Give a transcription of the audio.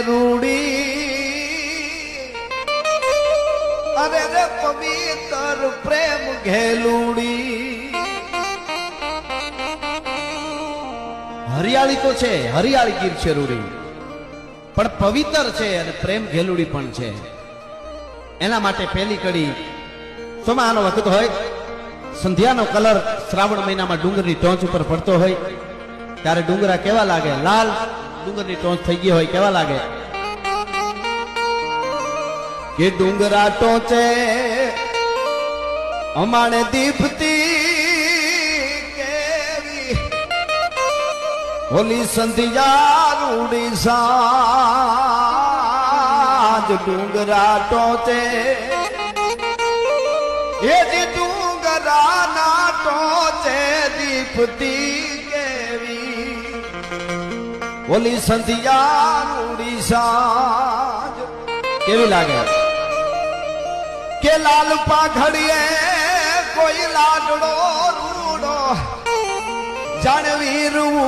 રૂડી અરે રે પવિત્ર પ્રેમ ઘેલુડી. હરિયાળી તો છે, હરિયાળી ગીર છે રૂડી. પણ પવિત્ર છે અને પ્રેમ ઘેલુડી પણ છે. એના માટે પહેલી કડી ચોમાહાનો વખત હોય. સંધ્યાનો કલર શ્રાવણ મહિનામાં ડુંગરની ટોચ ઉપર પડતો હોય. ત્યારે ડુંગરા કેવા લાગે? લાલ ડુંગરની ટોચ થઈ ગઈ હોય, કેવા લાગે? કે ડુંગરા ટોચે અમાણે દીપતી કેવી? હોલી સંધ્યા રૂડી સાજ ડુંગરા ટોચે. એ જે ડુંગરા ના ટોચે દીપતી કેવી? હોલી સંધિયા રૂડી સાજ કેવી લાગે? કે લાલ પાઘડીએ કોઈ લાડડો રૂડો જાણવી ઊભો